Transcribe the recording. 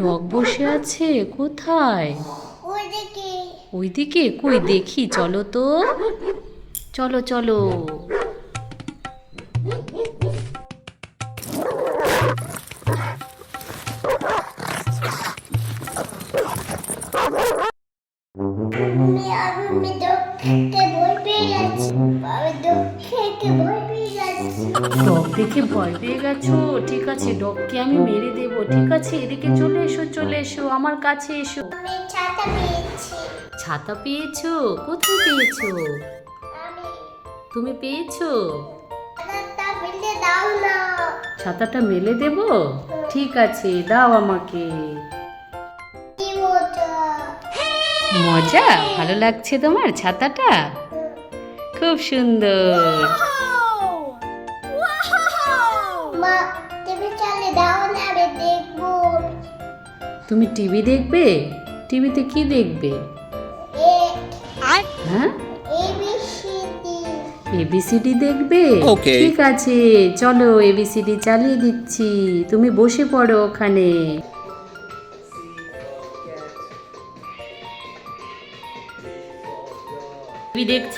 Dog বসে আছে কোথায়? ওইদিকে। কই? দেখি চলো তো। চলো চলো। আমি আমি দেখতে ভয় পেয়ে যাচ্ছি। আমি ভয় পেয়ে যাচ্ছি ডগ দেখে ভয় পেয়ে গেছো? ঠিক আছে ডগকে আমি মেরে দেবো ঠিক আছে? এদিকে চলে এসো চলে এসো আমার কাছে এসো। ছাতা পেয়েছ। কোথায় পেয়েছ? তুমি পেয়েছ? ছাতাটা মেলে দেব? ঠিক আছে দাও আমাকে। মজা? ভালো লাগছে তোমার ছাতাটা? খুব সুন্দর। তুমি চালে দাও না আমি দেখব। তুমি টিভি দেখবে? টিভিতে কি দেখবে? এ হ্যাঁ? এবিসিডি। দেখবে? ঠিক আছে চলো এবিসিডি চালিয়ে দিচ্ছি। তুমি বসে পড়ো ওখানে। দেখছ?